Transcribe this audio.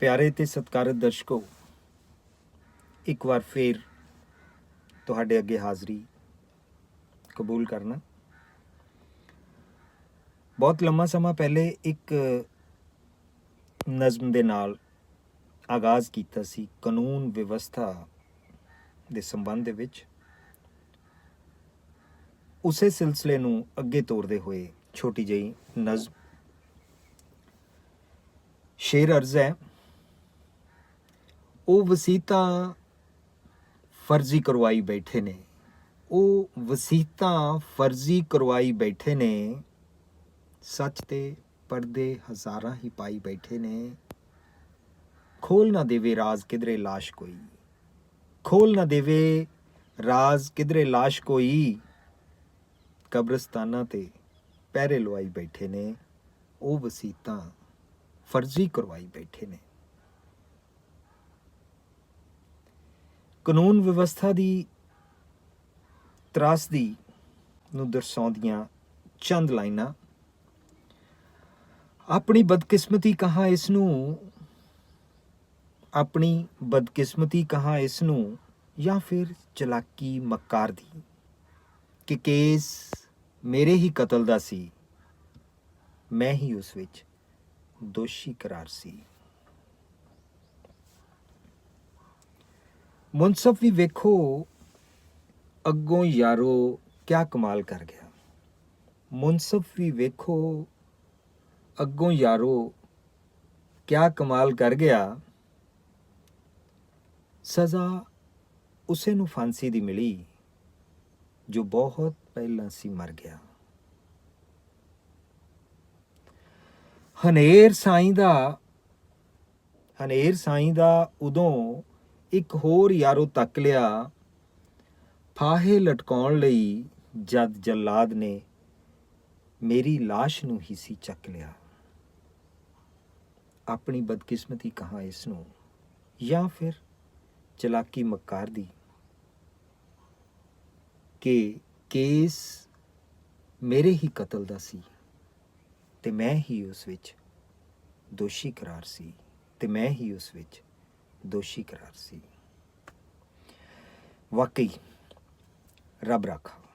ਪਿਆਰੇ ਤੇ ਸਤਿਕਾਰਤ ਦਰਸ਼ਕੋ, ਇੱਕ ਵਾਰ ਫੇਰ ਤੁਹਾਡੇ ਅੱਗੇ ਹਾਜ਼ਰੀ ਕਬੂਲ ਕਰਨਾ। ਬਹੁਤ ਲੰਮਾ ਸਮਾਂ ਪਹਿਲੇ ਇੱਕ ਨਜ਼ਮ ਦੇ ਨਾਲ ਆਗਾਜ਼ ਕੀਤਾ ਸੀ ਕਾਨੂੰਨ ਵਿਵਸਥਾ ਦੇ ਸੰਬੰਧ ਦੇ ਵਿੱਚ। ਉਸੇ ਸਿਲਸਿਲੇ ਨੂੰ ਅੱਗੇ ਤੋਰਦੇ ਹੋਏ ਛੋਟੀ ਜਿਹੀ ਨਜ਼ਮ। ਸ਼ੇਰ ਅਰਜ਼ ਹੈ ਉਹ ਵਸੀਤਾਂ ਫਰਜ਼ੀ ਕਰਵਾਈ ਬੈਠੇ ਨੇ। ਉਹ ਵਸੀਤਾਂ ਫਰਜ਼ੀ ਕਰਵਾਈ ਬੈਠੇ ਨੇ। ਸੱਚ ਤੇ ਪਰਦੇ ਹਜ਼ਾਰਾਂ ਹੀ ਪਾਈ ਬੈਠੇ ਨੇ। ਖੋਲ ਨਾ ਦੇਵੇ ਰਾਜ਼ ਕਿਧਰੇ ਲਾਸ਼ ਕੋਈ। ਖੋਲ ਨਾ ਦੇਵੇ ਰਾਜ਼ ਕਿਧਰੇ ਲਾਸ਼ ਕੋਈ। ਕਬਰਸਤਾਨਾਂ ਤੇ ਪਹਿਰੇ ਲਵਾਈ ਬੈਠੇ ਨੇ। ਉਹ ਵਸੀਤਾਂ ਫਰਜ਼ੀ ਕਰਵਾਈ ਬੈਠੇ ਨੇ। ਕਾਨੂੰਨ ਵਿਵਸਥਾ ਦੀ ਤਰਾਸਦੀ ਨੂੰ ਦਰਸਾਉਂਦੀਆਂ ਚੰਦ ਲਾਈਨਾਂ। ਆਪਣੀ ਬਦਕਿਸਮਤੀ ਕਹਾ ਇਸ ਨੂੰ? ਆਪਣੀ ਬਦਕਿਸਮਤੀ ਕਹਾ ਇਸ ਨੂੰ? ਜਾਂ ਫਿਰ ਚਲਾਕੀ ਮੱਕਾਰ ਦੀ? ਕਿ ਕੇਸ ਮੇਰੇ ਹੀ ਕਤਲ ਦਾ ਸੀ, ਮੈਂ ਹੀ ਉਸ ਵਿੱਚ ਦੋਸ਼ੀ ਕਰਾਰ ਸੀ। ਮੁਨਸਫ ਵੀ ਵੇਖੋ, ਅੱਗੋਂ ਯਾਰੋ ਕਿਆ ਕਮਾਲ ਕਰ ਗਿਆ। ਮੁਨਸਫ ਵੀ ਵੇਖੋ, ਅੱਗੋਂ ਯਾਰੋ ਕਿਆ ਕਮਾਲ ਕਰ ਗਿਆ। ਸਜ਼ਾ ਉਸੇ ਨੂੰ ਫਾਂਸੀ ਦੀ ਮਿਲੀ, ਜੋ ਬਹੁਤ ਪਹਿਲਾਂ ਸੀ ਮਰ ਗਿਆ। ਹਨੇਰ ਸਾਈਂ ਦਾ, ਹਨੇਰ ਸਾਈਂ ਦਾ ਉਦੋਂ ਇੱਕ ਹੋਰ ਯਾਰੋ ਤੱਕ ਲਿਆ। ਫਾਹੇ ਲਟਕਾਉਣ ਲਈ ਜਦ ਜਲਾਦ ਨੇ ਮੇਰੀ লাশ ਨੂੰ ਹੀ ਸੀ ਚੱਕ ਲਿਆ। ਆਪਣੀ ਬਦਕਿਸਮਤੀ ਕਹਾ ਇਸ ਨੂੰ? ਜਾਂ ਫਿਰ ਚਲਾਕੀ ਮੱਕਾਰ ਦੀ? ਕਿ ਕੇਸ ਮੇਰੇ ਹੀ ਕਤਲ ਦਾ ਸੀ ਤੇ ਮੈਂ ਹੀ ਉਸ ਵਿੱਚ ਦੋਸ਼ੀ ਕਰਾਰ ਸੀ ਤੇ ਮੈਂ ਹੀ ਉਸ ਵਿੱਚ ਦੋਸ਼ੀ ਕਰਾਰ ਸੀ। ਵਾਕਈ ਰੱਬ ਰਾਖਾ।